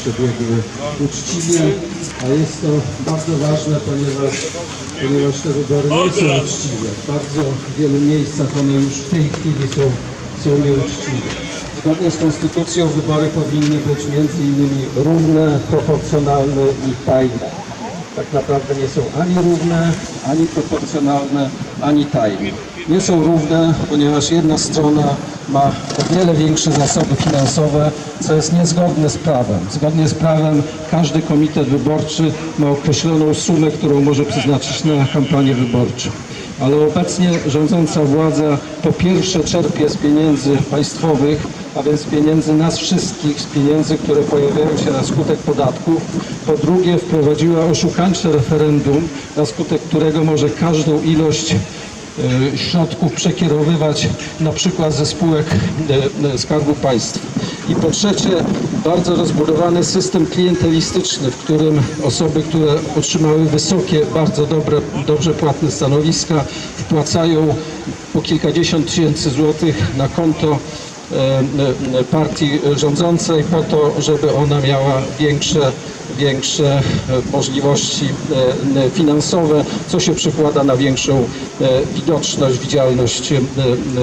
przebiegły uczciwie, a jest to bardzo ważne, ponieważ, ponieważ te wybory nie są uczciwe. W bardzo wielu miejscach one już w tej chwili są, są nieuczciwe. Zgodnie z Konstytucją wybory powinny być między innymi równe, proporcjonalne i tajne tak naprawdę nie są ani równe, ani proporcjonalne, ani tajne. Nie są równe, ponieważ jedna strona ma o wiele większe zasoby finansowe, co jest niezgodne z prawem. Zgodnie z prawem każdy komitet wyborczy ma określoną sumę, którą może przeznaczyć na kampanię wyborczą. Ale obecnie rządząca władza po pierwsze czerpie z pieniędzy państwowych, a więc pieniędzy nas wszystkich, z pieniędzy, które pojawiają się na skutek podatków. Po drugie wprowadziła oszukańcze referendum, na skutek którego może każdą ilość środków przekierowywać na przykład ze spółek e, e, Skarbu Państwa. I po trzecie bardzo rozbudowany system klientelistyczny, w którym osoby, które otrzymały wysokie, bardzo dobre, dobrze płatne stanowiska wpłacają po kilkadziesiąt tysięcy złotych na konto e, e, partii rządzącej po to, żeby ona miała większe, większe e, możliwości e, e, finansowe, co się przekłada na większą e, widoczność, widzialność e, e,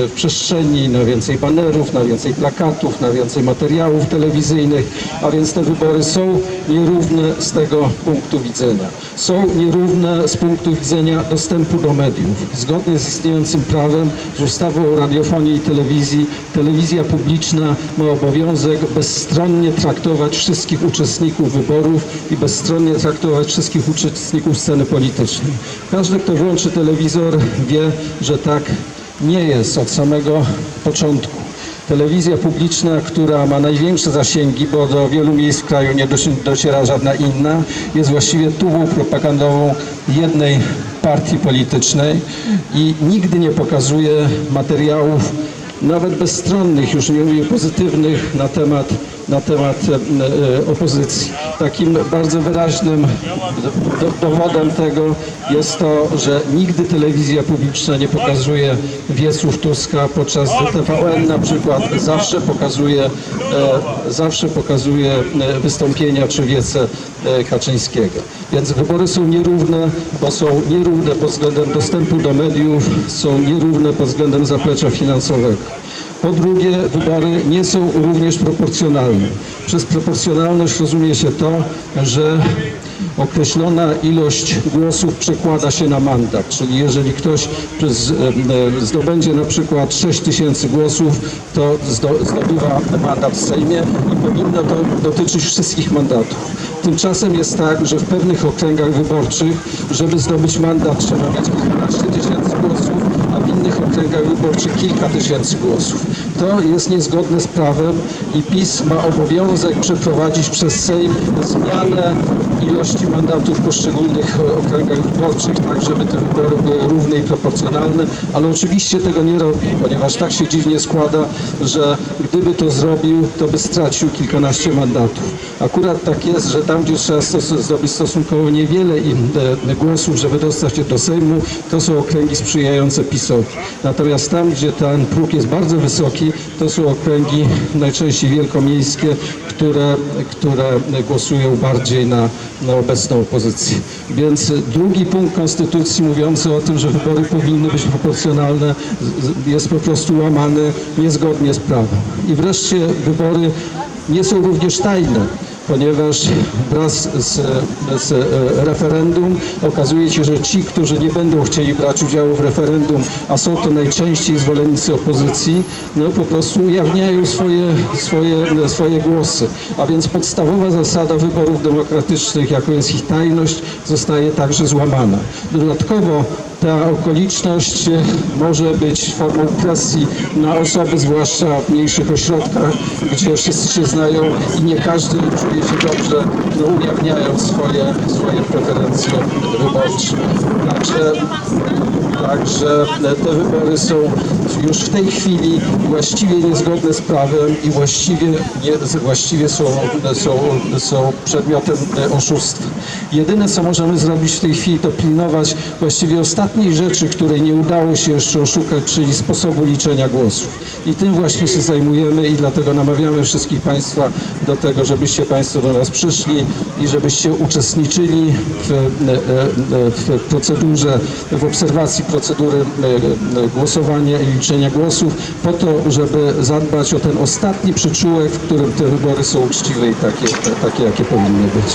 w przestrzeni, na więcej banerów, na więcej plakatów, na więcej materiałów telewizyjnych, a więc te wybory są nierówne z tego punktu widzenia. Są nierówne z punktu widzenia dostępu do mediów. Zgodnie z istniejącym prawem, z ustawą o radiofonii i telewizji, telewizja publiczna ma obowiązek bezstronnie traktować wszystkich uczestników wyborów i bezstronnie traktować wszystkich uczestników sceny politycznej. Każdy, kto włączy telewizor wie, że tak nie jest od samego początku. Telewizja publiczna, która ma największe zasięgi, bo do wielu miejsc w kraju nie dociera żadna inna, jest właściwie tubą propagandową jednej partii politycznej i nigdy nie pokazuje materiałów nawet bezstronnych, już nie mówię pozytywnych na temat, na temat e, e, opozycji. Takim bardzo wyraźnym do, dowodem tego jest to, że nigdy telewizja publiczna nie pokazuje wieców Tuska, podczas TVN na przykład zawsze pokazuje, e, zawsze pokazuje e, wystąpienia czy wiece e, Kaczyńskiego. Więc wybory są nierówne, bo są nierówne pod względem dostępu do mediów, są nierówne pod względem zaplecza finansowego. Po drugie, wybory nie są również proporcjonalne. Przez proporcjonalność rozumie się to, że określona ilość głosów przekłada się na mandat, czyli jeżeli ktoś z- e, zdobędzie na przykład 6 tysięcy głosów, to zdo- zdobywa mandat w Sejmie i powinno to dotyczyć wszystkich mandatów. Tymczasem jest tak, że w pewnych okręgach wyborczych, żeby zdobyć mandat, trzeba mieć kilkanaście tysięcy głosów, a w innych okręgach wyborczych kilka tysięcy głosów. To jest niezgodne z prawem i PiS ma obowiązek przeprowadzić przez Sejm zmianę ilości mandatów w poszczególnych e, okręgach wyborczych, tak żeby te wybory były równe i proporcjonalne, ale oczywiście tego nie robi, ponieważ tak się dziwnie składa, że gdyby to zrobił, to by stracił kilkanaście mandatów. Akurat tak jest, że tam, gdzie trzeba stos- stosunkowo niewiele im e, głosów, żeby dostać się do Sejmu, to są okręgi sprzyjające PiSowi. Natomiast tam, gdzie ten próg jest bardzo wysoki, to są okręgi najczęściej wielkomiejskie, które, które głosują bardziej na, na obecną opozycję. Więc drugi punkt Konstytucji mówiący o tym, że wybory powinny być proporcjonalne, jest po prostu łamany niezgodnie z prawem. I wreszcie wybory nie są również tajne ponieważ wraz z, z e, referendum okazuje się, że ci, którzy nie będą chcieli brać udziału w referendum, a są to najczęściej zwolennicy opozycji, no po prostu ujawniają swoje, swoje, swoje głosy. A więc podstawowa zasada wyborów demokratycznych, jaką jest ich tajność, zostaje także złamana. Dodatkowo ta okoliczność e, może być formą presji na osoby, zwłaszcza w mniejszych ośrodkach, gdzie wszyscy się znają i nie każdy czuje się dobrze, no, ujawniając swoje, swoje preferencje wyborcze. Także Także e, te wybory są już w tej chwili właściwie niezgodne z prawem i właściwie, nie, właściwie są, są, są przedmiotem e, oszustwa. Jedyne co możemy zrobić w tej chwili to pilnować właściwie ostatniej rzeczy, której nie udało się jeszcze oszukać, czyli sposobu liczenia głosów. I tym właśnie się zajmujemy i dlatego namawiamy wszystkich Państwa do tego, żebyście Państwo do nas przyszli i żebyście uczestniczyli w, e, w procedurze, w obserwacji procedury e, e, głosowania i liczenia głosów po to, żeby zadbać o ten ostatni przyczółek, w którym te wybory są uczciwe i takie, takie jakie powinny być.